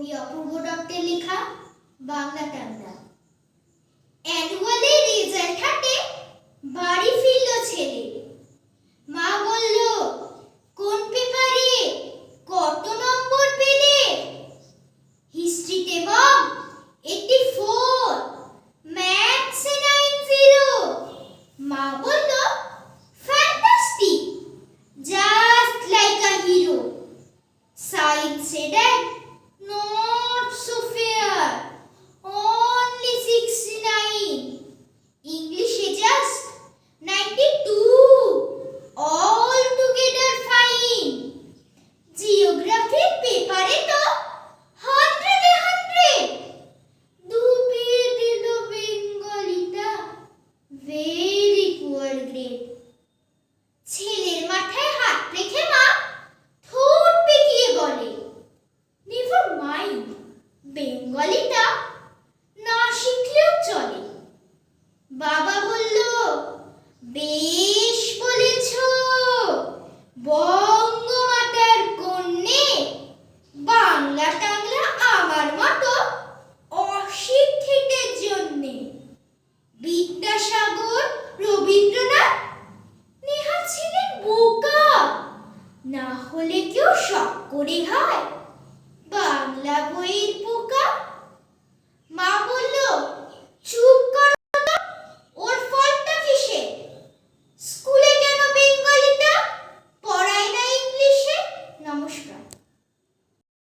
কবি অপূর্ব দত্তের লেখা বাংলা টাংলা অ্যানুয়ালে রেজাল্ট হাতে বাড়ি ফিরল ছেলে। মা বলল, কোন পেপারে কত নম্বর পেলে? হিস্ট্রিতে মম এইটি ফোর ম্যাথসে নাইন জিরো মা বলল fantastic just like a hero সায়েন্সে ড্যাড বেঙ্গলিটা না শিখলেও চলে। বাবা বলল, বেশ বলেছ। বঙ্গমাতার কন্যে বাংলা টাংলা আমার মতো অশিক্ষিতের জন্যে। বিদ্যাসাগর রবীন্দ্রনাথ নেহা ছিলেন বোকা। না হলে কেউ শখ করে হয়